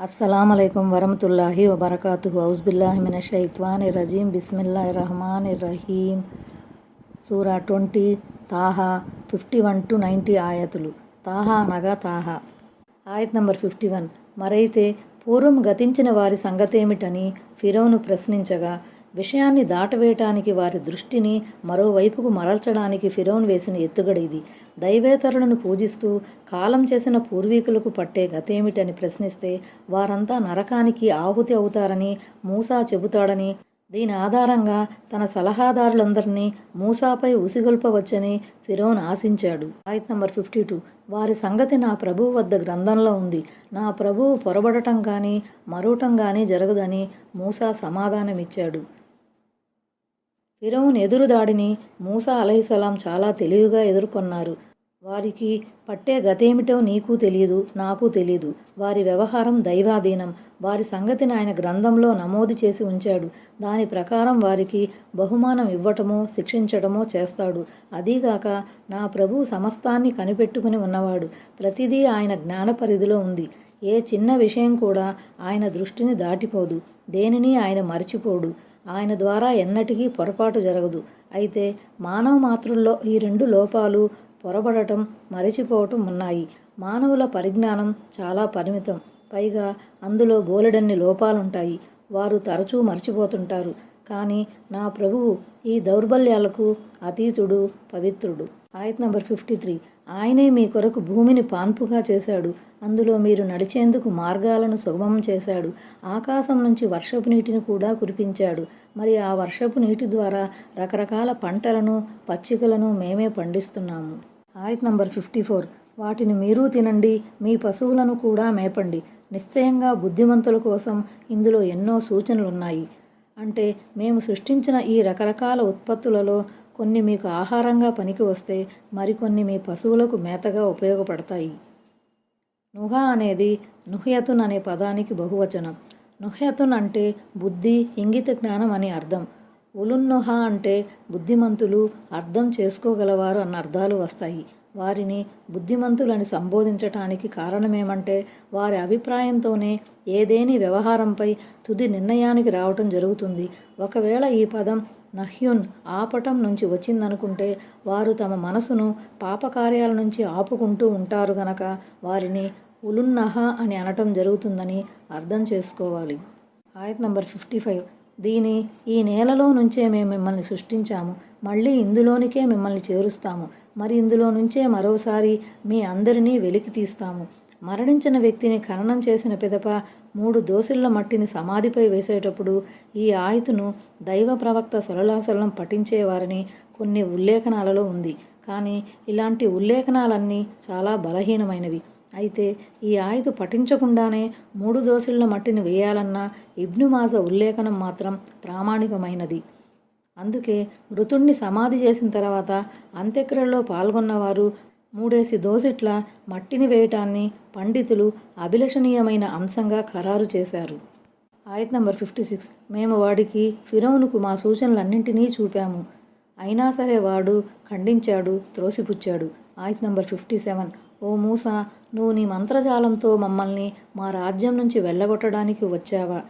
అస్సలం అయికం వరహతుల్లాహి వబర్కాతు ఔజ్బిల్లాహి మిన షైత్వాన్ రజీం బిస్మిల్లా రహమాన్ రహీం సూరా ట్వంటీ తాహా ఫిఫ్టీ వన్ టు నైంటీ ఆయతులు. తాహా అనగా తాహా. ఆయత్ నంబర్ ఫిఫ్టీ వన్. మరైతే పూర్వం గతించిన వారి సంగతేమిటని ఫిరోను ప్రశ్నించగా విషయాన్ని దాటవేయటానికి వారి దృష్టిని మరోవైపుకు మరల్చడానికి ఫిరోన్ వేసిన ఎత్తుగడ ఇది. దైవేతరులను పూజిస్తూ కాలం చేసిన పూర్వీకులకు పట్టే గతేమిటని ప్రశ్నిస్తే వారంతా నరకానికి ఆహుతి అవుతారని మూసా చెబుతాడని దీని ఆధారంగా తన సలహాదారులందరినీ మూసాపై ఉసిగొల్పవచ్చని ఫిరోన్ ఆశించాడు. ఆయత్ నంబర్ ఫిఫ్టీ టూ. వారి సంగతి నా ప్రభువు వద్ద గ్రంథంలో ఉంది. నా ప్రభువు పొరబడటం కానీ మరవటం కానీ జరగదని మూసా సమాధానమిచ్చాడు. ఫిరౌన్ ఎదురుదాడిని మూసా అలహిసలాం చాలా తెలివిగా ఎదుర్కొన్నారు. వారికి పట్టే గతేమిటో నీకు తెలియదు నాకు తెలియదు వారి వ్యవహారం దైవాధీనం. వారి సంగతిని ఆయన గ్రంథంలో నమోదు చేసి ఉంచాడు. దాని ప్రకారం వారికి బహుమానం ఇవ్వటమో శిక్షించటమో చేస్తాడు. అదీగాక నా ప్రభు సమస్తాన్ని కనిపెట్టుకుని ఉన్నవాడు. ప్రతిదీ ఆయన జ్ఞాన పరిధిలో ఉంది. ఏ చిన్న విషయం కూడా ఆయన దృష్టిని దాటిపోదు. దేనిని ఆయన మర్చిపోడు. ఆయన ద్వారా ఎన్నటికీ పొరపాటు జరగదు. అయితే మానవ మాతృల్లో ఈ రెండు లోపాలు పొరబడటం మరచిపోవటం ఉన్నాయి. మానవుల పరిజ్ఞానం చాలా పరిమితం. పైగా అందులో బోలెడన్ని లోపాలుంటాయి. వారు తరచూ మర్చిపోతుంటారు. కానీ నా ప్రభువు ఈ దౌర్బల్యాలకు అతీతుడు పవిత్రుడు. ఆయత్ నంబర్ ఫిఫ్టీ త్రీ. ఆయనే మీ కొరకు భూమిని పాన్పుగా చేశాడు. అందులో మీరు నడిచేందుకు మార్గాలను సుగమం చేశాడు. ఆకాశం నుంచి వర్షపు నీటిని కూడా కురిపించాడు. మరి ఆ వర్షపు నీటి ద్వారా రకరకాల పంటలను పచ్చికలను మేమే పండిస్తున్నాము. ఆయత్ నంబర్ ఫిఫ్టీ ఫోర్. వాటిని మీరు తినండి మీ పశువులను కూడా మేపండి. నిశ్చయంగా బుద్ధిమంతుల కోసం ఇందులో ఎన్నో సూచనలున్నాయి. అంటే మేము సృష్టించిన ఈ రకరకాల ఉత్పత్తులలో కొన్ని మీకు ఆహారంగా పనికి వస్తే మరికొన్ని మీ పశువులకు మేతగా ఉపయోగపడతాయి. నుహ అనేది నుహ్యతున్ అనే పదానికి బహువచనం. నుహ్యతున్ అంటే బుద్ధి ఇంగిత జ్ఞానం అని అర్థం. ఉలున్నుహ అంటే బుద్ధిమంతులు అర్థం చేసుకోగలవారు అన్న అర్థాలు వస్తాయి. వారిని బుద్ధిమంతులని సంబోధించటానికి కారణమేమంటే వారి అభిప్రాయంతోనే ఏదేని వ్యవహారంపై తుది నిర్ణయానికి రావటం జరుగుతుంది. ఒకవేళ ఈ పదం నహ్యున్ ఆపటం నుంచి వచ్చిందనుకుంటే వారు తమ మనసును పాపకార్యాల నుంచి ఆపుకుంటూ ఉంటారు గనక వారిని ఉలున్నహ అని అనటం జరుగుతుందని అర్థం చేసుకోవాలి. ఆయత్ నంబర్ ఫిఫ్టీ ఫైవ్. దీని ఈ నేలలో నుంచే మేము మిమ్మల్ని సృష్టించాము. మళ్ళీ ఇందులోనికే మిమ్మల్ని చేరుస్తాము. మరి ఇందులో నుంచే మరోసారి మీ అందరినీ వెలికి తీస్తాము. మరణించిన వ్యక్తిని ఖననం చేసిన పిదప మూడు దోసిళ్ళ మట్టిని సమాధిపై వేసేటప్పుడు ఈ ఆయుతును దైవ ప్రవక్త సొలలాసలం పఠించేవారని కొన్ని ఉల్లేఖనాలలో ఉంది. కానీ ఇలాంటి ఉల్లేఖనాలన్నీ చాలా బలహీనమైనవి. అయితే ఈ ఆయుధ పఠించకుండానే మూడు దోసిళ్ళ మట్టిని వేయాలన్న ఇబ్నుమాజ ఉల్లేఖనం మాత్రం ప్రామాణికమైనది. అందుకే మృతుణ్ణి సమాధి చేసిన తర్వాత అంత్యక్రియల్లో పాల్గొన్నవారు మూడేసి దోసిట్ల మట్టిని వేయటాన్ని పండితులు అభిలషణీయమైన అంశంగా ఖరారు చేశారు. ఆయత్ నంబర్ ఫిఫ్టీ సిక్స్. మేము వాడికి ఫిరౌనుకు మా సూచనలన్నింటినీ చూపాము. అయినా సరే వాడు ఖండించాడు త్రోసిపుచ్చాడు. ఆయత్ నంబర్ ఫిఫ్టీ సెవెన్. ఓ మూసా నువ్వు నీ మంత్రజాలంతో మమ్మల్ని మా రాజ్యం నుంచి వెళ్ళగొట్టడానికి వచ్చావా?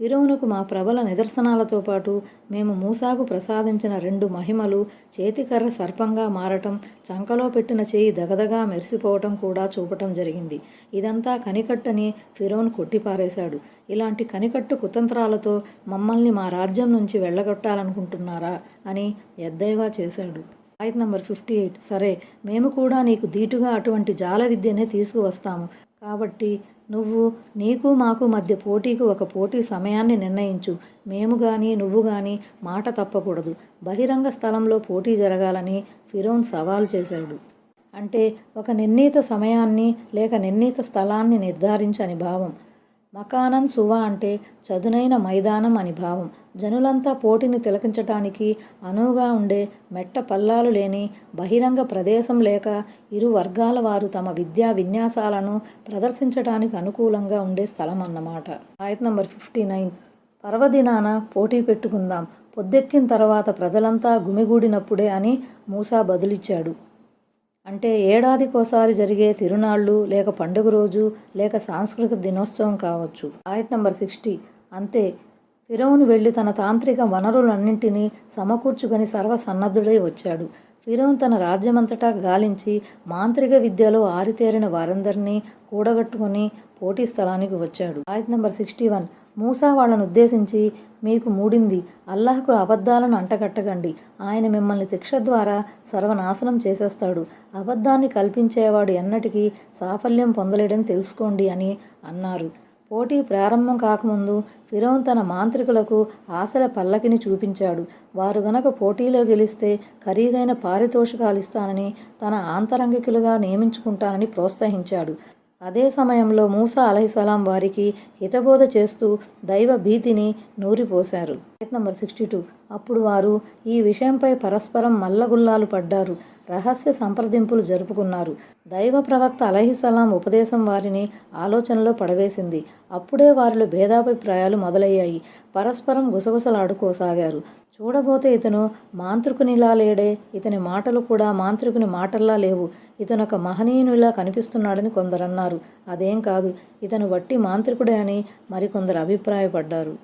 ఫిరౌనుకు మా ప్రబల నిదర్శనాలతో పాటు మేము మూసాకు ప్రసాదించిన రెండు మహిమలు చేతికర్ర సర్పంగా మారటం చంకలో పెట్టిన చేయి దగదగా మెరిసిపోవటం కూడా చూపటం జరిగింది. ఇదంతా కనికట్టని ఫిరోన్ కొట్టిపారేశాడు. ఇలాంటి కనికట్టు కుతంత్రాలతో మమ్మల్ని మా రాజ్యం నుంచి వెళ్ళగొట్టాలనుకుంటున్నారా అని ఎద్దేవా చేశాడు. ఆయత్ నంబర్ ఫిఫ్టీ ఎయిట్. సరే మేము కూడా నీకు ధీటుగా అటువంటి జాల విద్యనే తీసుకువస్తాము. కాబట్టి నువ్వు నీకు మాకు మధ్య పోటీకి ఒక పోటీ సమయాన్ని నిర్ణయించు. మేము కానీ నువ్వు కానీ మాట తప్పకూడదు. బహిరంగ స్థలంలో పోటీ జరగాలని ఫిరోన్ సవాల్ చేశాడు. అంటే ఒక నిర్ణీత సమయాన్ని లేక నిర్ణీత స్థలాన్ని నిర్ధారించని భావం. మకానన్ సువా అంటే చదునైన మైదానం అని భావం. జనులంతా పోటీని తిలకించటానికి అనువుగా ఉండే మెట్ట పల్లాలు లేని బహిరంగ ప్రదేశం లేక ఇరు వర్గాల వారు తమ విద్యా విన్యాసాలను ప్రదర్శించడానికి అనుకూలంగా ఉండే స్థలం అన్నమాట ఆయత్ నంబర్ ఫిఫ్టీ నైన్. పర్వదినాన పోటీ పెట్టుకుందాం. పొద్దెక్కిన తర్వాత ప్రజలంతా గుమిగూడినప్పుడే అని మూసా బదులిచ్చాడు. అంటే ఏడాదికోసారి జరిగే తిరునాళ్ళు లేక పండుగ రోజు లేక సాంస్కృతిక దినోత్సవం కావచ్చు. ఆయత్ నంబర్ సిక్స్టీ. అంతే. ఫిరౌను వెళ్ళి తన తాంత్రిక వనరులన్నింటినీ సమకూర్చుకొని సర్వసన్నద్ధుడై వచ్చాడు. ఫిరౌన్ తన రాజ్యమంతటా గాలించి మాంత్రిక విద్యలో ఆరితేరిన వారందరినీ కూడగట్టుకుని పోటీ స్థలానికి వచ్చాడు. ఆయత్ నంబర్ సిక్స్టీ వన్. మూసా వాళ్ళను ఉద్దేశించి మీకు మూడింది. అల్లాహకు అబద్ధాలను అంటగట్టకండి. ఆయన మిమ్మల్ని శిక్ష ద్వారా సర్వనాశనం చేసేస్తాడు. అబద్ధాన్ని కల్పించేవాడు ఎన్నటికీ సాఫల్యం పొందలేడని తెలుసుకోండి అని అన్నారు. పోటీ ప్రారంభం కాకముందు ఫిరోన్ తన మాంత్రికులకు ఆశల పల్లకిని చూపించాడు. వారు గనక పోటీలో గెలిస్తే ఖరీదైన పారితోషికాలు ఇస్తానని తన ఆంతరంగికులుగా నియమించుకుంటానని ప్రోత్సహించాడు. అదే సమయంలో మూసా అలహిసలాం వారికి హితబోధ చేస్తూ దైవ భీతిని నూరిపోశారు. నంబర్ సిక్స్టీ టూ అప్పుడు వారు ఈ విషయంపై పరస్పరం మల్లగుల్లాలు పడ్డారు. రహస్య సంప్రదింపులు జరుపుకున్నారు. దైవ ప్రవక్త అలహిసలాం ఉపదేశం వారిని ఆలోచనలో పడవేసింది. అప్పుడే వారిలో భేదాభిప్రాయాలు మొదలయ్యాయి. పరస్పరం గుసగుసలాడుకోసాగారు. చూడబోతే ఇతను మాంత్రికునిలా లేడే. ఇతని మాటలు కూడా మాంత్రికుని మాటల్లా లేవు. ఇతను ఒక మహనీయునిలా కనిపిస్తున్నాడని కొందరన్నారు. అదేం కాదు ఇతను వట్టి మాంత్రికుడే అని మరికొందరు అభిప్రాయపడ్డారు.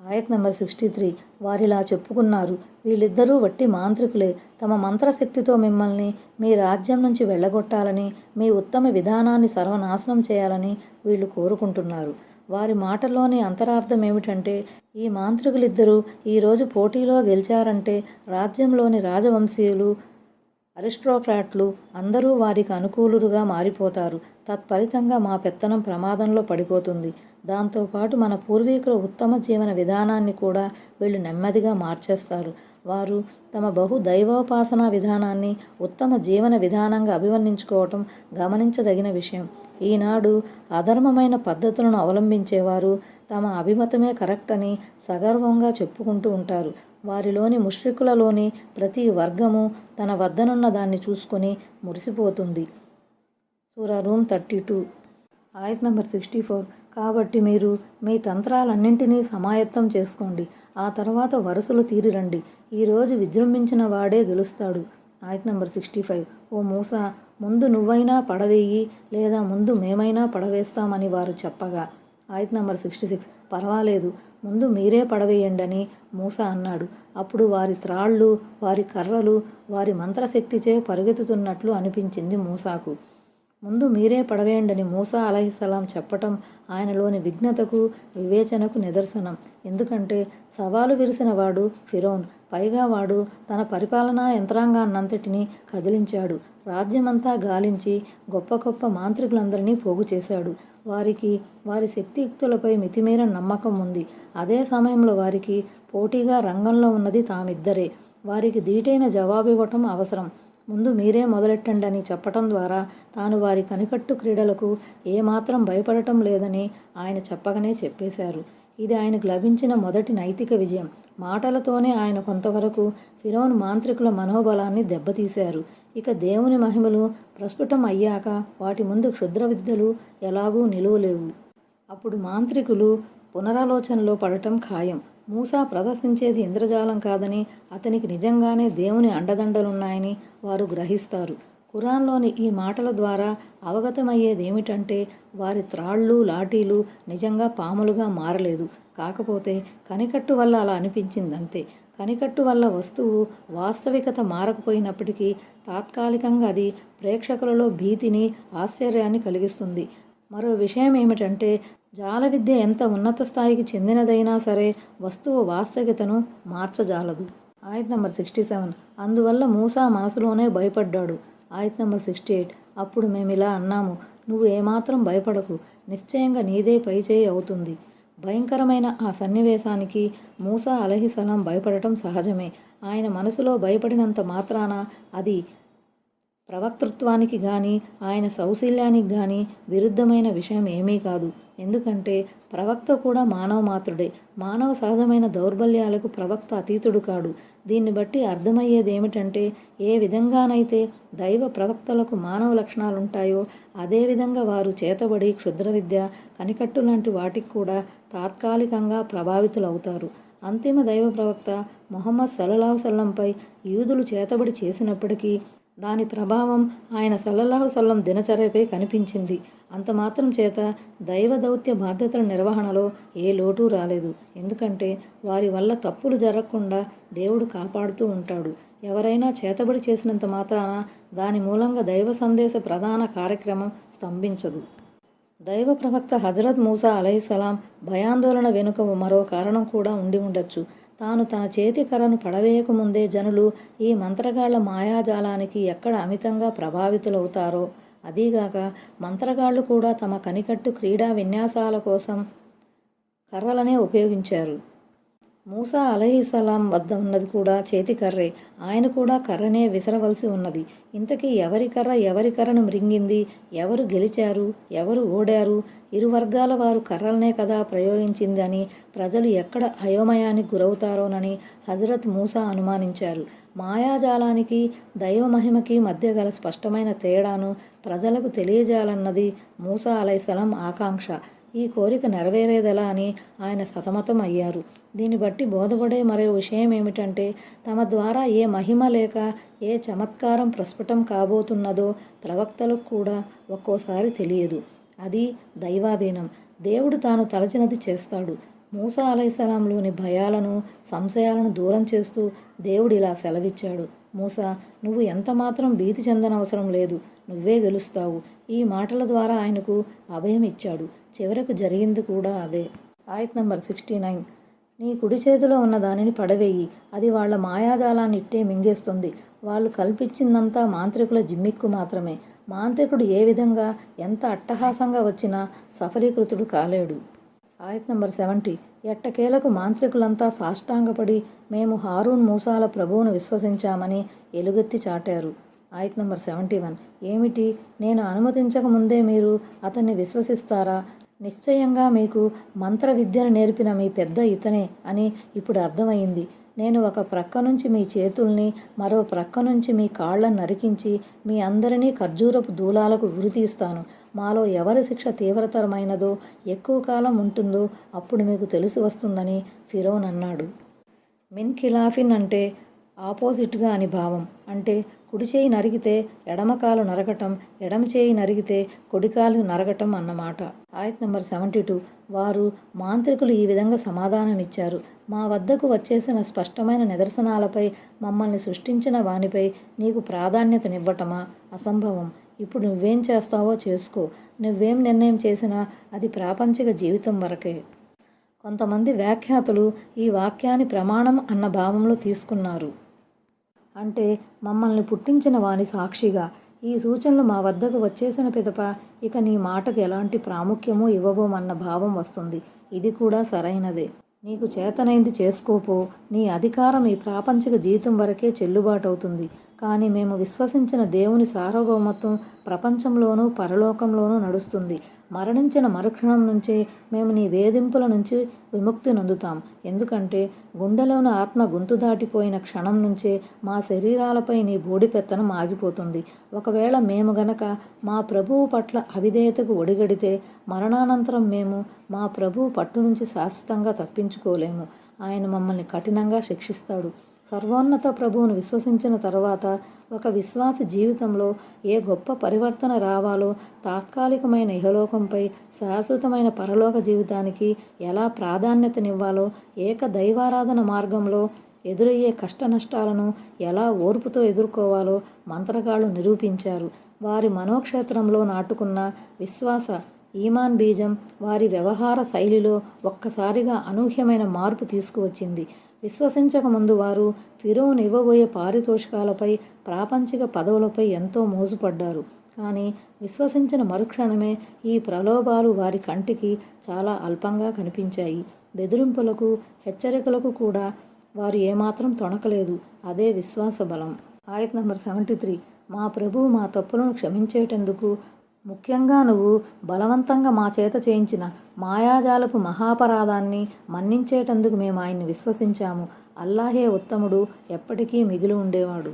ఆయత్ నెంబర్ సిక్స్టీ త్రీ. వారిలా చెప్పుకున్నారు. వీళ్ళిద్దరూ వట్టి మాంత్రికులే. తమ మంత్రశక్తితో మిమ్మల్ని మీ రాజ్యం నుంచి వెళ్ళగొట్టాలని మీ ఉత్తమ విధానాన్ని సర్వనాశనం చేయాలని వీళ్ళు కోరుకుంటున్నారు. వారి మాటల్లోని అంతరార్థం ఏమిటంటే ఈ మాంత్రికులిద్దరూ ఈరోజు పోటీలో గెలిచారంటే రాజ్యంలోని రాజవంశీయులు అరిస్ట్రోక్రాట్లు అందరూ వారికి అనుకూలురుగా మారిపోతారు. తత్ఫలితంగా మా పెత్తనం ప్రమాదంలో పడిపోతుంది. దాంతోపాటు మన పూర్వీకుల ఉత్తమ జీవన విధానాన్ని కూడా వీళ్ళు నెమ్మదిగా మార్చేస్తారు. వారు తమ బహు దైవోపాసనా విధానాన్ని ఉత్తమ జీవన విధానంగా అభివర్ణించుకోవటం గమనించదగిన విషయం. ఈనాడు అధర్మమైన పద్ధతులను అవలంబించేవారు తమ అభిమతమే కరెక్ట్ అని సగర్వంగా చెప్పుకుంటూ ఉంటారు. వారిలోని ముష్రికులలోని ప్రతి వర్గము తన వద్దనున్న దాన్ని చూసుకొని మురిసిపోతుంది. సూరా రూమ్ థర్టీ టూ. ఆయత్ నంబర్ సిక్స్టీ ఫోర్. కాబట్టి మీరు మీ తంత్రాలన్నింటినీ సమాయత్తం చేసుకోండి. ఆ తర్వాత వరుసలు తీరిరండి. ఈరోజు విజృంభించిన వాడే గెలుస్తాడు. ఆయత నంబర్ సిక్స్టీ ఫైవ్. ఓ మూస ముందు నువ్వైనా పడవేయి లేదా ముందు మేమైనా పడవేస్తామని వారు చెప్పగా. ఆయత నంబర్ సిక్స్టీ సిక్స్. పర్వాలేదు ముందు మీరే పడవేయండి అని మూస అన్నాడు. అప్పుడు వారి త్రాళ్ళు వారి కర్రలు వారి మంత్రశక్తిచే పరుగెత్తుతున్నట్లు అనిపించింది మూసాకు. ముందు మీరే పడవేయండని మూసా అలహిసలాం చెప్పటం ఆయనలోని విఘ్నతకు వివేచనకు నిదర్శనం. ఎందుకంటే సవాలు విరిసిన వాడు ఫిరోన్ పైగా వాడు తన పరిపాలనా యంత్రాంగాన్నంతటినీ కదిలించాడు. రాజ్యమంతా గాలించి గొప్ప గొప్ప మాంత్రికులందరినీ పోగు చేశాడు. వారికి వారి శక్తియుక్తులపై మితిమీర నమ్మకం ఉంది. అదే సమయంలో వారికి పోటీగా రంగంలో ఉన్నది తామిద్దరే. వారికి ధీటైన జవాబివ్వటం అవసరం. ముందు మీరే మొదలెట్టండి అని చెప్పటం ద్వారా తాను వారి కనికట్టు క్రీడలకు ఏమాత్రం భయపడటం లేదని ఆయన చెప్పగానే చెప్పేశారు. ఇది ఆయనకు లభించిన మొదటి నైతిక విజయం. మాటలతోనే ఆయన కొంతవరకు ఫిరోన్ మాంత్రికుల మనోబలాన్ని దెబ్బతీశారు. ఇక దేవుని మహిమలు ప్రస్ఫుటం అయ్యాక వాటి ముందు క్షుద్ర విద్యలు ఎలాగూ నిలువలేవు. అప్పుడు మాంత్రికులు పునరాలోచనలో పడటం ఖాయం. మూసా ప్రదర్శించేది ఇంద్రజాలం కాదని అతనికి నిజంగానే దేవుని అండదండలున్నాయని వారు గ్రహిస్తారు. ఖురాన్లోని ఈ మాటల ద్వారా అవగతమయ్యేది ఏమిటంటే వారి త్రాళ్ళు లాఠీలు నిజంగా పాములుగా మారలేదు. కాకపోతే కనికట్టు వల్ల అలా అనిపించిందంతే. కనికట్టు వల్ల వస్తువు వాస్తవికత మారకపోయినప్పటికీ తాత్కాలికంగా అది ప్రేక్షకులలో భీతిని ఆశ్చర్యాన్ని కలిగిస్తుంది. మరో విషయం ఏమిటంటే జాల విద్య ఎంత ఉన్నత స్థాయికి చెందినదైనా సరే వస్తువు వాస్తవికతను మార్చజాలదు. ఆయత్ నంబర్ సిక్స్టీ సెవెన్. అందువల్ల మూసా మనసులోనే భయపడ్డాడు. ఆయత్ నంబర్ సిక్స్టీ ఎయిట్. అప్పుడు మేము ఇలా అన్నాము నువ్వు ఏమాత్రం భయపడకు. నిశ్చయంగా నీదే పైచేయి అవుతుంది. భయంకరమైన ఆ సన్నివేశానికి మూసా అలహిసలాం భయపడటం సహజమే. ఆయన మనసులో భయపడినంత మాత్రాన అది ప్రవక్తృత్వానికి కానీ ఆయన సౌశీల్యానికి కానీ విరుద్ధమైన విషయం ఏమీ కాదు. ఎందుకంటే ప్రవక్త కూడా మానవ మాత్రుడే మానవ సహజమైన దౌర్బల్యాలకు ప్రవక్త అతీతుడు కాడు. దీన్ని బట్టి అర్థమయ్యేది ఏమిటంటే ఏ విధంగానైతే దైవ ప్రవక్తలకు మానవ లక్షణాలుంటాయో అదేవిధంగా వారు చేతబడి క్షుద్ర విద్య కనికట్టు లాంటి వాటికి కూడా తాత్కాలికంగా ప్రభావితులవుతారు. అంతిమ దైవ ప్రవక్త మొహమ్మద్ సల్లల్లాహు సల్లంపై యూదులు చేతబడి చేసినప్పటికీ దాని ప్రభావం ఆయన సల్లల్లాహు సల్లం దినచర్యపై కనిపించింది. అంతమాత్రం చేత దైవ దౌత్య బాధ్యతల నిర్వహణలో ఏ లోటు రాలేదు. ఎందుకంటే వారి వల్ల తప్పులు జరగకుండా దేవుడు కాపాడుతూ ఉంటాడు. ఎవరైనా చేతబడి చేసినంత మాత్రాన దాని మూలంగా దైవ సందేశ ప్రధాన కార్యక్రమం స్తంభించదు. దైవ ప్రవక్త హజరత్ మూసా అలైహిస్సలాం భయాందోళన వెనుక మరో కారణం కూడా ఉండి ఉండొచ్చు. తాను తన చేతి కర్రను పడవేయకముందే జనులు ఈ మంత్రగాళ్ళ మాయాజాలానికి ఎక్కడ అమితంగా ప్రభావితులవుతారో. అదీగాక మంత్రగాళ్ళు కూడా తమ కనికట్టు క్రీడా విన్యాసాల కోసం కర్రలనే ఉపయోగించారు. మూసా అలహిసలాం వద్ద ఉన్నది కూడా చేతి కర్రే. ఆయన కూడా కర్రనే విసరవలసి ఉన్నది. ఇంతకీ ఎవరి కర్ర ఎవరి కర్రను మృంగింది? ఎవరు గెలిచారు? ఎవరు ఓడారు? ఇరు వర్గాల వారు కర్రలనే కదా ప్రయోగించింది అని ప్రజలు ఎక్కడ అయోమయానికి గురవుతారోనని హజరత్ మూసా అనుమానించారు. మాయాజాలానికి దైవ మహిమకి మధ్య గల స్పష్టమైన తేడాను ప్రజలకు తెలియజేయాలన్నది మూసా అలైసలం ఆకాంక్ష. ఈ కోరిక నెరవేరేదెలా అని ఆయన సతమతం అయ్యారు. దీన్ని బట్టి బోధపడే మరో విషయం ఏమిటంటే తమ ద్వారా ఏ మహిమ లేక ఏ చమత్కారం ప్రస్ఫుటం కాబోతున్నదో ప్రవక్తలకు కూడా ఒక్కోసారి తెలియదు. అది దైవాధీనం. దేవుడు తాను తలచినది చేస్తాడు. మూసా అలైసలాంలోని భయాలను సంశయాలను దూరం చేస్తూ దేవుడు ఇలా సెలవిచ్చాడు. మూసా నువ్వు ఎంతమాత్రం భీతి చెందనవసరం లేదు. నువ్వే గెలుస్తావు. ఈ మాటల ద్వారా ఆయనకు అభయం ఇచ్చాడు. చివరకు జరిగింది కూడా అదే. ఆయత్ నంబర్ సిక్స్టీ నైన్. నీ కుడి చేతిలో ఉన్న దానిని పడవేయి. అది వాళ్ళ మాయాజాలాన్ని ఇట్టే మింగేస్తుంది. వాళ్ళు కల్పించిందంతా మాంత్రికుల జిమ్మిక్కు మాత్రమే. మాంత్రికుడు ఏ విధంగా ఎంత అట్టహాసంగా వచ్చినా సఫలీకృతుడు కాలేడు. ఆయత్ నంబర్ సెవెంటీ. ఎట్టకేలకు మాంత్రికులంతా సాష్టాంగపడి మేము హారూన్ మూసాల ప్రభువును విశ్వసించామని ఎలుగెత్తి చాటారు. ఆయత్ నంబర్ సెవెంటీ వన్. ఏమిటి? నేను అనుమతించక ముందే మీరు అతన్ని విశ్వసిస్తారా? నిశ్చయంగా మీకు మంత్ర విద్యను నేర్పిన మీ పెద్ద ఇతనే అని ఇప్పుడు అర్థమైంది. నేను ఒక ప్రక్క నుంచి మీ చేతుల్ని మరో ప్రక్క నుంచి మీ కాళ్ళను నరికించి మీ అందరినీ ఖర్జూరపు దూలాలకు ఉరితీస్తాను మాలో ఎవరి శిక్ష తీవ్రతరమైనదో ఎక్కువ కాలం ఉంటుందో అప్పుడు మీకు తెలిసి వస్తుందని ఫిరోన్ అన్నాడు. మిన్ ఖిలాఫిన్ అంటే ఆపోజిట్గా అని భావం. అంటే కుడి చేయి నరిగితే ఎడమకాలు నరకటం ఎడమ చేయి నరిగితే కొడికాలు నరకటం అన్నమాట. ఆయత్ నెంబర్ సెవెంటీ టూ. వారు మాంత్రికులు ఈ విధంగా సమాధానమిచ్చారు. మా వద్దకు వచ్చేసిన స్పష్టమైన నిదర్శనాలపై మమ్మల్ని సృష్టించిన వానిపై నీకు ప్రాధాన్యతనివ్వటమా? అసంభవం. ఇప్పుడు నువ్వేం చేస్తావో చేసుకో. నువ్వేం నిర్ణయం చేసినా అది ప్రాపంచిక జీవితం వరకే. కొంతమంది వ్యాఖ్యాతలు ఈ వాక్యాన్ని ప్రమాణం అన్న భావంలో తీసుకున్నారు. అంటే మమ్మల్ని పుట్టించిన వాని సాక్షిగా. ఈ సూచనలు మా వద్దకు వచ్చేసిన పిదప ఇక నీ మాటకు ఎలాంటి ప్రాముఖ్యమూ ఇవ్వబోమన్న భావం వస్తుంది. ఇది కూడా సరైనదే. నీకు చేతనైంది చేసుకోపో. నీ అధికారం ఈ ప్రాపంచిక జీవితం వరకే చెల్లుబాటు అవుతుంది కానీ మేము విశ్వసించిన దేవుని సార్వభౌమత్వం ప్రపంచంలోనూ పరలోకంలోనూ నడుస్తుంది. మరణించిన మరుక్షణం నుంచే మేము నీ వేధింపుల నుంచి విముక్తి నొందుతాం. ఎందుకంటే గుండెలోని ఆత్మ గొంతు దాటిపోయిన క్షణం నుంచే మా శరీరాలపై నీ బోడిపెత్తనం ఆగిపోతుంది. ఒకవేళ మేము గనక మా ప్రభువు పట్ల అవిధేయతకు ఒడిగడితే మరణానంతరం మేము మా ప్రభువు పట్టు నుంచి శాశ్వతంగా తప్పించుకోలేము. ఆయన మమ్మల్ని కఠినంగా శిక్షిస్తాడు. సర్వోన్నత ప్రభువును విశ్వసించిన తర్వాత ఒక విశ్వాస జీవితంలో ఏ గొప్ప పరివర్తన రావాలో తాత్కాలికమైన ఇహలోకంపై శాశ్వతమైన పరలోక జీవితానికి ఎలా ప్రాధాన్యతనివ్వాలో ఏక దైవారాధన మార్గంలో ఎదురయ్యే కష్ట నష్టాలను ఎలా ఓర్పుతో ఎదుర్కోవాలో మంత్రగాళ్ళు నిరూపించారు. వారి మనోక్షేత్రంలో నాటుకున్న విశ్వాస ఈమాన్ బీజం వారి వ్యవహార శైలిలో ఒక్కసారిగా అనూహ్యమైన మార్పు తీసుకువచ్చింది. విశ్వసించకముందు వారు ఫిరోన్ ఇవ్వబోయే పారితోషికాలపై ప్రాపంచిక పదవులపై ఎంతో మోజుపడ్డారు. కానీ విశ్వసించిన మరుక్షణమే ఈ ప్రలోభాలు వారి కంటికి చాలా అల్పంగా కనిపించాయి. బెదిరింపులకు హెచ్చరికలకు కూడా వారు ఏమాత్రం తొణకలేదు. అదే విశ్వాస బలం. ఆయత్ నంబర్ సెవెంటీ త్రీ. మా ప్రభువు మా తప్పులను క్షమించేటందుకు ముఖ్యంగా నువ్వు బలవంతంగా మా చేత చేయించిన మాయాజాలపు మహాపరాధాన్ని మన్నించేటందుకు మేము ఆయన్ని విశ్వసించాము. అల్లాహే ఉత్తముడు ఎప్పటికీ మిగిలి ఉండేవాడు.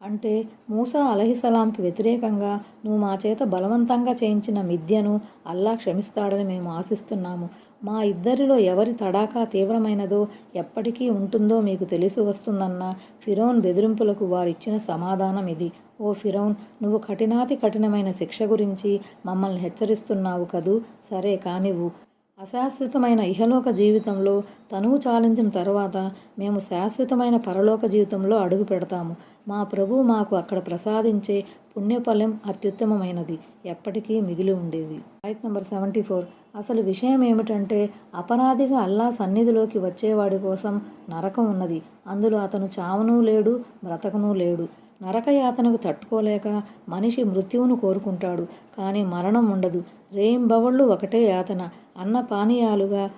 అంటే మూసా అలహిసలాంకి వ్యతిరేకంగా నువ్వు మా చేత బలవంతంగా చేయించిన మిథ్యను అల్లా క్షమిస్తాడని మేము ఆశిస్తున్నాము. మా ఇద్దరిలో ఎవరి తడాకా తీవ్రమైనదో ఎప్పటికీ ఉంటుందో మీకు తెలిసి వస్తుందన్న ఫిరోన్ బెదిరింపులకు వారిచ్చిన సమాధానం ఇది. ఓ ఫిరౌన్ నువ్వు కఠినాతి కఠినమైన శిక్ష గురించి మమ్మల్ని హెచ్చరిస్తున్నావు కదూ? సరే కానివ్వు. అశాశ్వతమైన ఇహలోక జీవితంలో తనువు చాలించిన తరువాత మేము శాశ్వతమైన పరలోక జీవితంలో అడుగు పెడతాము. మా ప్రభు మాకు అక్కడ ప్రసాదించే పుణ్యఫలం అత్యుత్తమమైనది. ఎప్పటికీ మిగిలి ఉండేది. Point number seventy four. అసలు విషయం ఏమిటంటే అపరాధిగా అల్లా సన్నిధిలోకి వచ్చేవాడి కోసం నరకం ఉన్నది. అందులో అతను చావనూ లేడు బ్రతకనూ లేడు. నరకయాతనకు తట్టుకోలేక మనిషి మృత్యువును కోరుకుంటాడు కానీ మరణం ఉండదు. రేయింబవళ్ళు ఒకటే యాతన. అన్న పానీయాలుగా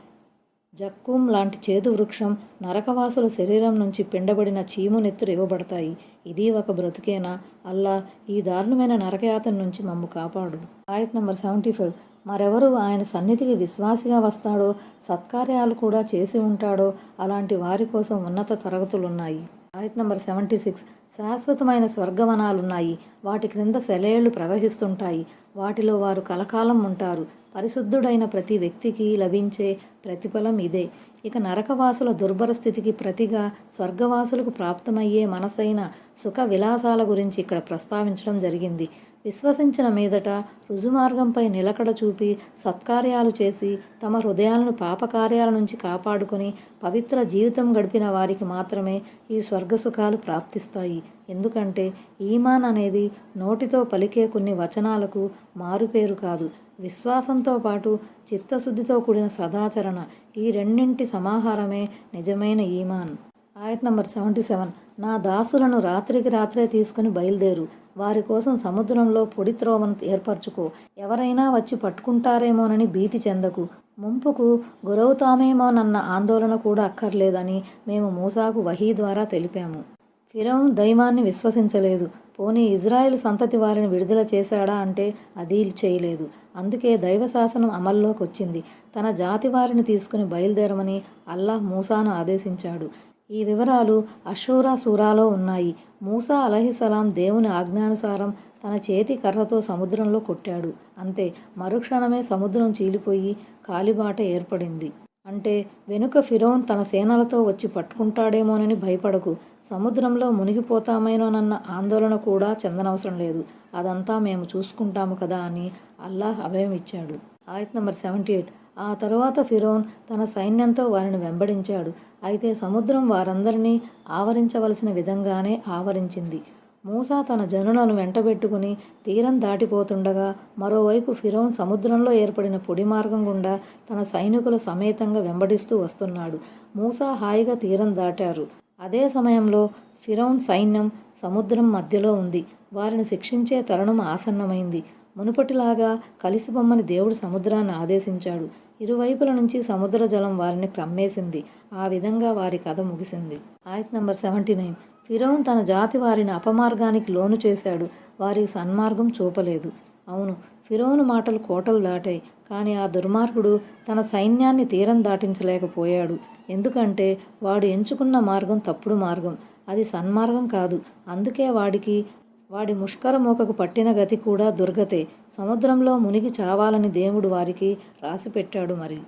జక్కుం లాంటి చేదు వృక్షం నరకవాసుల శరీరం నుంచి పిండబడిన చీము నెత్తురు ఇవ్వబడతాయి. ఇది ఒక బ్రతుకేనా? అల్లా ఈ దారుణమైన నరకయాతన నుంచి మమ్ము కాపాడు. ఆయత్ నంబర్ సెవెంటీ ఫైవ్. మరెవరు ఆయన సన్నిధికి విశ్వాసిగా వస్తాడో సత్కార్యాలు కూడా చేసి ఉంటాడో అలాంటి వారి కోసం ఉన్నత తరగతులున్నాయి. ఆయత్ నంబర్ సెవెంటీ సిక్స్. శాశ్వతమైన స్వర్గవనాలున్నాయి. వాటి క్రింద సెలయేళ్ళు ప్రవహిస్తుంటాయి. వాటిలో వారు కలకాలం ఉంటారు. పరిశుద్ధుడైన ప్రతి వ్యక్తికి లభించే ప్రతిఫలం ఇదే. ఇక నరకవాసుల దుర్భర స్థితికి ప్రతిగా స్వర్గవాసులకు ప్రాప్తమయ్యే మనసైన సుఖ విలాసాల గురించి ఇక్కడ ప్రస్తావించడం జరిగింది. విశ్వసించిన మీదట రుజుమార్గంపై నిలకడ చూపి సత్కార్యాలు చేసి తమ హృదయాలను పాపకార్యాల నుంచి కాపాడుకొని పవిత్ర జీవితం గడిపిన వారికి మాత్రమే ఈ స్వర్గసుఖాలు ప్రాప్తిస్తాయి. ఎందుకంటే ఈమాన్ అనేది నోటితో పలికే కొన్ని వచనాలకు మారుపేరు కాదు. విశ్వాసంతో పాటు చిత్తశుద్ధితో కూడిన సదాచరణ ఈ రెండింటి సమాహారమే నిజమైన ఈమాన్. ఆయత్ నంబర్ సెవెంటీ సెవెన్. నా దాసులను రాత్రికి రాత్రే తీసుకుని బయలుదేరు. వారి కోసం సముద్రంలో పొడి త్రోవను ఏర్పరచుకో. ఎవరైనా వచ్చి పట్టుకుంటారేమోనని భీతి చెందకు. ముంపుకు గురవుతామేమోనన్న ఆందోళన కూడా అక్కర్లేదని మేము మూసాకు వహీ ద్వారా తెలిపాము. ఫిరౌన్ దైవాన్ని విశ్వసించలేదు. పోనీ ఇజ్రాయెల్ సంతతి వారిని విడుదల చేశాడా అంటే అది చేయలేదు. అందుకే దైవ శాసనం అమల్లోకి వచ్చింది తన జాతి వారిని తీసుకుని బయలుదేరమని అల్లాహ్ మూసాను ఆదేశించాడు. ఈ వివరాలు అషూరా సూరాలో ఉన్నాయి. మూసా అలహిసలాం దేవుని ఆజ్ఞానుసారం తన చేతి కర్రతో సముద్రంలో కొట్టాడు. అంతే మరుక్షణమే సముద్రం చీలిపోయి కాలిబాట ఏర్పడింది. అంటే వెనుక ఫిరోన్ తన సేనలతో వచ్చి పట్టుకుంటాడేమోనని భయపడకు. సముద్రంలో మునిగిపోతామేనోనన్న ఆందోళన కూడా చెందనవసరం లేదు. అదంతా మేము చూసుకుంటాము కదా అని అల్లాహ్ అభయం ఇచ్చాడు. ఆయత్ నంబర్ సెవెంటీ ఎయిట్. ఆ తరువాత ఫిరోన్ తన సైన్యంతో వారిని వెంబడించాడు. అయితే సముద్రం వారందరినీ ఆవరించవలసిన విధంగానే ఆవరించింది. మూసా తన జనులను వెంటబెట్టుకుని తీరం దాటిపోతుండగా మరోవైపు ఫిరోన్ సముద్రంలో ఏర్పడిన పొడి మార్గం గుండా తన సైనికుల సమేతంగా వెంబడిస్తూ వస్తున్నాడు. మూసా హాయిగా తీరం దాటారు. అదే సమయంలో ఫిరౌన్ సైన్యం సముద్రం మధ్యలో ఉంది. వారిని శిక్షించే తరుణం ఆసన్నమైంది. మునుపటిలాగా కలిసిబొమ్మని దేవుడు సముద్రాన్ని ఆదేశించాడు. ఇరువైపుల నుంచి సముద్ర జలం వారిని క్రమ్మేసింది. ఆ విధంగా వారి కథ ముగిసింది. ఆయత్ నంబర్ సెవెంటీ నైన్. ఫిరౌన్ తన జాతి వారిని అపమార్గానికి లోను చేశాడు. వారికి సన్మార్గం చూపలేదు. అవును ఫిరోను మాటలు కోటలు దాటాయి. కానీ ఆ దుర్మార్గుడు తన సైన్యాన్ని తీరం దాటించలేకపోయాడు. ఎందుకంటే వాడు ఎంచుకున్న మార్గం తప్పుడు మార్గం. అది సన్మార్గం కాదు. అందుకే వాడికి వాడి ముష్కరమూకకు పట్టిన గతి కూడా దుర్గతే. సముద్రంలో మునిగి చావాలని దేవుడు వారికి రాసిపెట్టాడు మరి.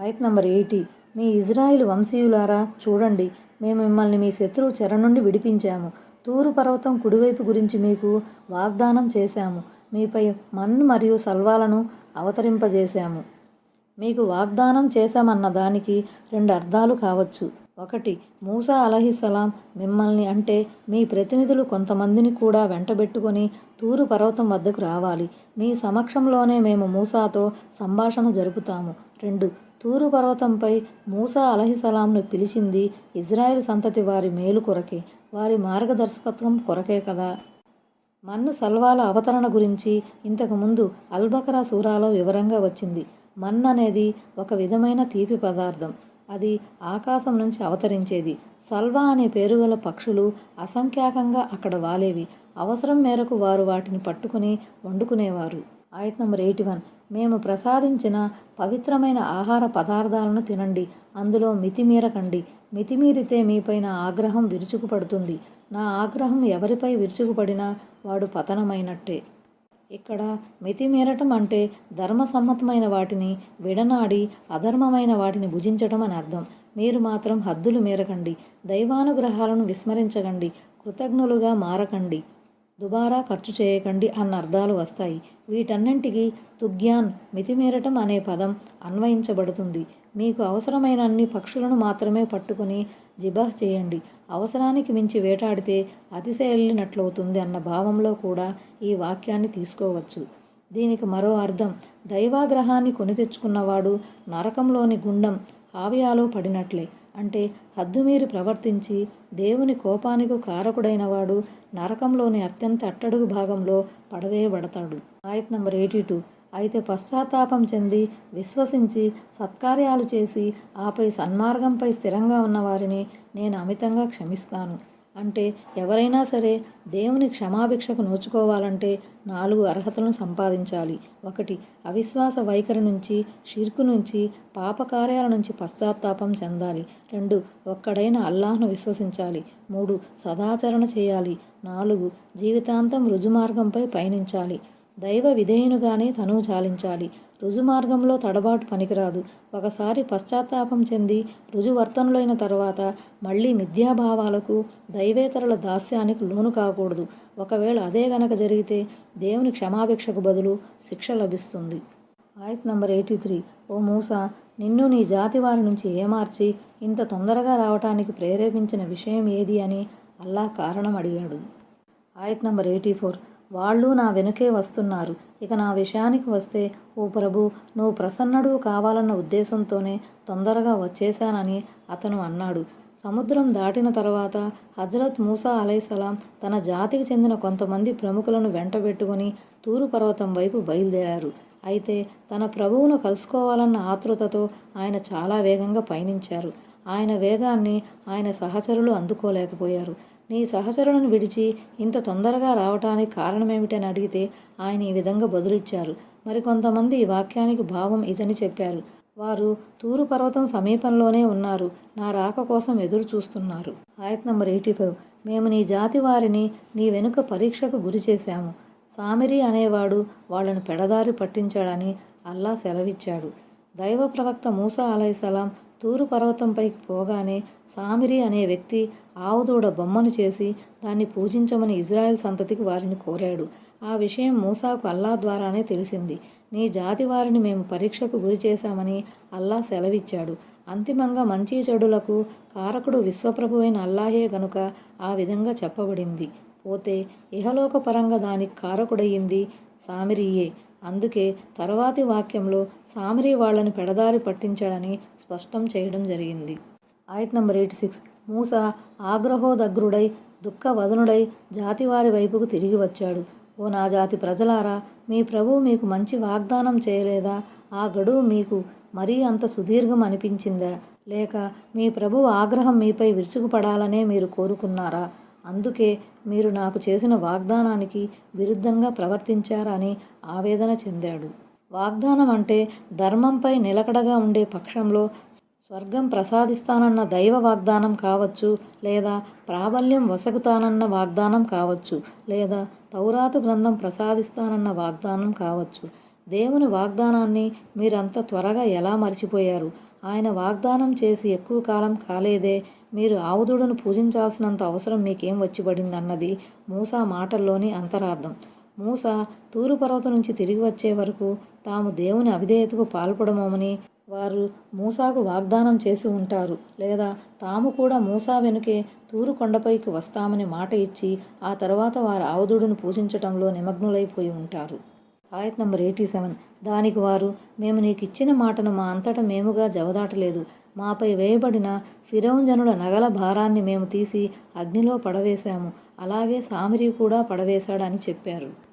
ఆయత్ నంబర్ ఎయిటీ. మీ ఇజ్రాయిల్ వంశీయులారా చూడండి. మేము మిమ్మల్ని మీ శత్రువు చెర నుండి విడిపించాము. తూరు పర్వతం కుడివైపు గురించి మీకు వాగ్దానం చేశాము. మీపై మన్ను మరియు సల్వాలను అవతరింపజేశాము. మీకు వాగ్దానం చేశామన్న దానికి రెండు అర్థాలు కావచ్చు. ఒకటి మూసా అలహిసలాం మిమ్మల్ని అంటే మీ ప్రతినిధులు కొంతమందిని కూడా వెంటబెట్టుకొని తూరు పర్వతం వద్దకు రావాలి. మీ సమక్షంలోనే మేము మూసాతో సంభాషణ జరుపుతాము. రెండు తూరు పర్వతంపై మూసా అలహిసలాంను పిలిచింది ఇజ్రాయెల్ సంతతి వారి మేలు కొరకే వారి మార్గదర్శకత్వం కొరకే కదా. మన్ను సల్వాల అవతరణ గురించి ఇంతకుముందు అల్బకరా సూరాలో వివరంగా వచ్చింది. మన్ అనేది ఒక విధమైన తీపి పదార్థం. అది ఆకాశం నుంచి అవతరించేది. సల్వా అనే పేరు గల పక్షులు అసంఖ్యాకంగా అక్కడ వాలేవి. అవసరం మేరకు వారు వాటిని పట్టుకుని వండుకునేవారు. ఆయత్ నంబర్ ఎయిటీ వన్. మేము ప్రసాదించిన పవిత్రమైన ఆహార పదార్థాలను తినండి. అందులో మితిమీరకండి మితిమీరితే మీపైన ఆగ్రహం విరుచుకుపడుతుంది. నా ఆగ్రహం ఎవరిపై విరుచుకుపడినా వాడు పతనమైనట్టే. ఇక్కడ మితిమీరటం అంటే ధర్మసమ్మతమైన వాటిని విడనాడి అధర్మమైన వాటిని భుజించటం అని అర్థం. మీరు మాత్రం హద్దులు మీరకండి. దైవానుగ్రహాలను విస్మరించకండి. కృతజ్ఞులుగా మారకండి. దుబారా ఖర్చు చేయకండి అన్న అర్థాలు వస్తాయి. వీటన్నింటికి తుగ్యాన్ మితిమీరటం అనే పదం అన్వయించబడుతుంది. మీకు అవసరమైన అన్ని పక్షులను మాత్రమే పట్టుకొని జిబాహ్ చేయండి. అవసరానికి మించి వేటాడితే అతిశయల్లినట్లవుతుంది అన్న భావంలో కూడా ఈ వాక్యాన్ని తీసుకోవచ్చు. దీనికి మరో అర్థం దైవాగ్రహాన్ని కొని తెచ్చుకున్నవాడు నరకంలోని గుండం హావియాలో పడినట్లే. అంటే హద్దుమీరి ప్రవర్తించి దేవుని కోపానికి కారకుడైన వాడు నరకంలోని అత్యంత అట్టడుగు భాగంలో పడవేయబడతాడు. ఆయత్ నంబర్ ఎయిటీ టూ. అయితే పశ్చాత్తాపం చెంది విశ్వసించి సత్కార్యాలు చేసి ఆపై సన్మార్గంపై స్థిరంగా ఉన్నవారిని నేను అమితంగా క్షమిస్తాను. అంటే ఎవరైనా సరే దేవుని క్షమాభిక్షకు నోచుకోవాలంటే నాలుగు అర్హతలను సంపాదించాలి. ఒకటి అవిశ్వాస వైఖరి నుంచి షిర్కు నుంచి పాపకార్యాల నుంచి పశ్చాత్తాపం చెందాలి. రెండు ఒక్కడైన అల్లాహ్ను విశ్వసించాలి. మూడు సదాచరణ చేయాలి. నాలుగు జీవితాంతం రుజుమార్గంపై పయనించాలి. దైవ విధేయునుగానే తనువు చాలించాలి. రుజుమార్గంలో తడబాటు పనికిరాదు. ఒకసారి పశ్చాత్తాపం చెంది రుజువర్తనులైన తర్వాత మళ్ళీ మిథ్యాభావాలకు దైవేతరుల దాస్యానికి లోను కాకూడదు. ఒకవేళ అదే గనక జరిగితే దేవుని క్షమాభిక్షకు బదులు శిక్ష లభిస్తుంది. ఆయత్ నంబర్ ఎయిటీ త్రీ. ఓ మూస నిన్ను నీ జాతి వారి నుంచి ఏమార్చి ఇంత తొందరగా రావటానికి ప్రేరేపించిన విషయం ఏది అని అల్లా కారణం అడిగాడు. ఆయత్ నంబర్ ఎయిటీ ఫోర్. వాళ్ళు నా వెనుకే వస్తున్నారు. ఇక నా విషయానికి వస్తే ఓ ప్రభు నువ్వు ప్రసన్నుడు కావాలన్న ఉద్దేశంతోనే తొందరగా వచ్చేశానని అతను అన్నాడు. సముద్రం దాటిన తర్వాత హజరత్ మూసా అలైసలాం తన జాతికి చెందిన కొంతమంది ప్రముఖులను వెంటబెట్టుకుని తూరు పర్వతం వైపు బయలుదేరారు. అయితే తన ప్రభువును కలుసుకోవాలన్న ఆతృతతో ఆయన చాలా వేగంగా పయనించారు. ఆయన వేగాన్ని ఆయన సహచరులు అందుకోలేకపోయారు. నీ సహచరులను విడిచి ఇంత తొందరగా రావటానికి కారణమేమిటని అడిగితే ఆయన ఈ విధంగా బదులిచ్చారు. మరికొంతమంది ఈ వాక్యానికి భావం ఇదని చెప్పారు. వారు తూరు పర్వతం సమీపంలోనే ఉన్నారు. నా రాక కోసం ఎదురు చూస్తున్నారు. ఆయత్ నంబర్ ఎయిటీ ఫైవ్. మేము నీ జాతి వారిని నీ వెనుక పరీక్షకు గురి చేశాము. సామిరి అనేవాడు వాళ్ళను పెడదారి పట్టించాడని అల్లా సెలవిచ్చాడు. దైవ ప్రవక్త మూసా అలైసలాం తూరు పర్వతంపైకి పోగానే సామిరి అనే వ్యక్తి ఆవుదూడ బొమ్మను చేసి దాన్ని పూజించమని ఇజ్రాయెల్ సంతతికి వారిని కోరాడు. ఆ విషయం మూసాకు అల్లా ద్వారానే తెలిసింది. నీ జాతి వారిని మేము పరీక్షకు గురి చేశామని అల్లా సెలవిచ్చాడు. అంతిమంగా మంచి చెడులకు కారకుడు విశ్వప్రభు అయిన అల్లాహే గనుక ఆ విధంగా చెప్పబడింది. పోతే ఇహలోక పరంగా దానికి కారకుడయ్యింది సామిరియే. అందుకే తర్వాతి వాక్యంలో సామిరి వాళ్ళని పెడదారి పట్టించాడని స్పష్టం చేయడం జరిగింది. ఆయత్ నంబర్ ఎయిటీ సిక్స్. మూస ఆగ్రహోదగ్రుడై దుఃఖవదనుడై జాతివారి వైపుకు తిరిగి వచ్చాడు. ఓ నా జాతి ప్రజలారా మీ ప్రభు మీకు మంచి వాగ్దానం చేయలేదా? ఆ గడువు మీకు మరీ అంత సుదీర్ఘం అనిపించిందా? లేక మీ ప్రభు ఆగ్రహం మీపై విరుచుకుపడాలనే మీరు కోరుకున్నారా? అందుకే మీరు నాకు చేసిన వాగ్దానానికి విరుద్ధంగా ప్రవర్తించారని ఆవేదన చెందాడు. వాగ్దానం అంటే ధర్మంపై నిలకడగా ఉండే పక్షంలో స్వర్గం ప్రసాదిస్తానన్న దైవ వాగ్దానం కావచ్చు లేదా ప్రాబల్యం వసగుతానన్న వాగ్దానం కావచ్చు లేదా తౌరాతు గ్రంథం ప్రసాదిస్తానన్న వాగ్దానం కావచ్చు. దేవుని వాగ్దానాన్ని మీరంత త్వరగా ఎలా మర్చిపోయారు? ఆయన వాగ్దానం చేసి ఎక్కువ కాలం కాలేదే మీరు ఆవుదుడును పూజించాల్సినంత అవసరం మీకేం వచ్చిపడిందన్నది మూసా మాటల్లోని అంతరార్థం. మూస తూరు పర్వతం నుంచి తిరిగి వచ్చే వరకు తాము దేవుని అవిధేయతకు పాల్పడమని వారు మూసాకు వాగ్దానం చేసి ఉంటారు. లేదా తాము కూడా మూసా వెనుకే తూరు కొండపైకి వస్తామని మాట ఇచ్చి ఆ తర్వాత వారు అవధుడును పూజించటంలో నిమగ్నులైపోయి ఉంటారు. ఆయత్ నంబర్ ఎయిటీ సెవెన్. దానికి వారు మేము నీకు ఇచ్చిన మాటను మా అంతటా మేముగా జవదాటలేదు. మాపై వేయబడిన ఫిరౌంజనుల నగల భారాన్ని మేము తీసి అగ్నిలో పడవేశాము. అలాగే సామిరి కూడా పడవేశాడని చెప్పారు.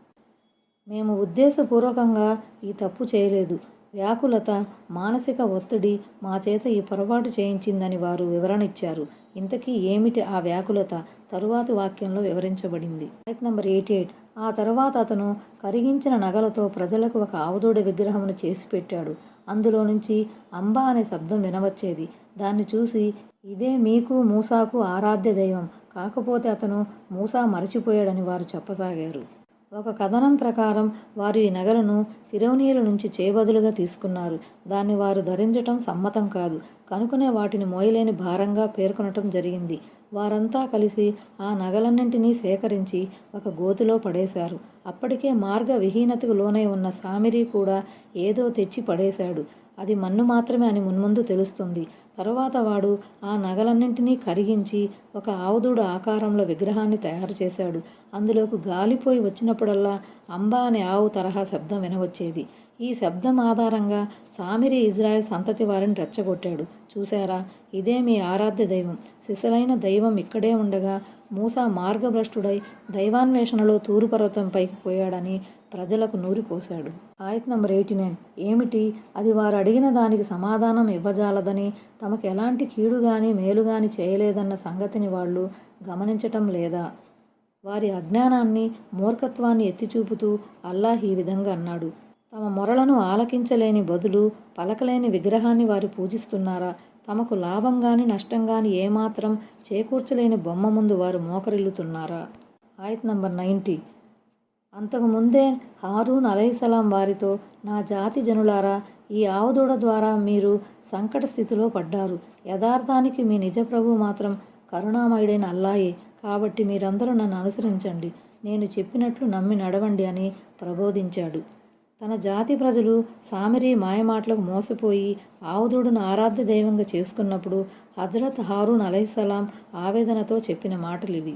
మేము ఉద్దేశపూర్వకంగా ఈ తప్పు చేయలేదు. వ్యాకులత మానసిక ఒత్తిడి మా చేత ఈ పొరపాటు చేయించిందని వారు వివరణ ఇచ్చారు. ఇంతకీ ఏమిటి ఆ వ్యాకులత? తరువాతి వాక్యంలో వివరించబడింది. ఆయత్ నంబర్ ఎయిటీ ఎయిట్. ఆ తర్వాత అతను కరిగించిన నగలతో ప్రజలకు ఒక ఆవుదూడ విగ్రహమును చేసి పెట్టాడు. అందులో నుంచి అంబా అనే శబ్దం వినవచ్చేది. దాన్ని చూసి ఇదే మీకు మూసాకు ఆరాధ్య దైవం. కాకపోతే అతను మూసా మరచిపోయాడని వారు చెప్పసాగారు. ఒక కథనం ప్రకారం వారు ఈ నగలను ఫిరౌనీయుల నుంచి చేబదులుగా తీసుకున్నారు. దాన్ని వారు ధరించటం సమ్మతం కాదు. కనుకునే వాటిని మోయలేని భారంగా పేర్కొనటం జరిగింది. వారంతా కలిసి ఆ నగలన్నింటినీ సేకరించి ఒక గోతిలో పడేశారు. అప్పటికే మార్గ విహీనతకు లోనై ఉన్న సామిరి కూడా ఏదో తెచ్చి పడేశాడు. అది మన్ను మాత్రమే అని మున్ముందు తెలుస్తుంది. తరువాత వాడు ఆ నగలన్నింటినీ కరిగించి ఒక ఆవుదూడ ఆకారంలో విగ్రహాన్ని తయారు చేశాడు. అందులోకి గాలిపోయి వచ్చినప్పుడల్లా అంబా అనే ఆవు తరహా శబ్దం వినవచ్చేది. ఈ శబ్దం ఆధారంగా సామిరి ఇజ్రాయెల్ సంతతి వారిని రెచ్చగొట్టాడు. చూశారా? ఇదే మీ ఆరాధ్య దైవం. సిసలైన దైవం ఇక్కడే ఉండగా మూసా మార్గభ్రష్టుడై దైవాన్వేషణలో తూరుపర్వతం పైకి పోయాడని ప్రజలకు నూరిపోశాడు ఆయత్ నంబర్ ఎయిటీ నైన్. ఏమిటి? అది వారు అడిగిన దానికి సమాధానం ఇవ్వజాలదని తమకు ఎలాంటి కీడు గాని మేలు గాని చేయలేదన్న సంగతిని వాళ్ళు గమనించటం లేదా? వారి అజ్ఞానాన్ని మూర్ఖత్వాన్ని ఎత్తిచూపుతూ అల్లాహ్ ఈ విధంగా అన్నాడు. తమ మొరలను ఆలకించలేని బదులు పలకలేని విగ్రహాన్ని వారు పూజిస్తున్నారా? తమకు లాభం కానీ నష్టం కానీ ఏమాత్రం చేకూర్చలేని బొమ్మ ముందు వారు మోకరిల్లుతున్నారా? ఆయత్ నంబర్ నైంటీ. అంతకుముందే హారూన్ అలైసలాం వారితో నా జాతి జనులారా ఈ ఆవుదూడ ద్వారా మీరు సంకట స్థితిలో పడ్డారు. యథార్థానికి మీ నిజ ప్రభు మాత్రం కరుణామయుడైన అల్లాయే కాబట్టి మీరందరూ నన్ను అనుసరించండి. నేను చెప్పినట్లు నమ్మి నడవండి అని ప్రబోధించాడు. తన జాతి ప్రజలు సామరి మాయమాటలకు మోసపోయి ఆవుదూడును ఆరాధ్య దైవంగా చేసుకున్నప్పుడు హజరత్ హారూన్ అలైసలాం ఆవేదనతో చెప్పిన మాటలివి.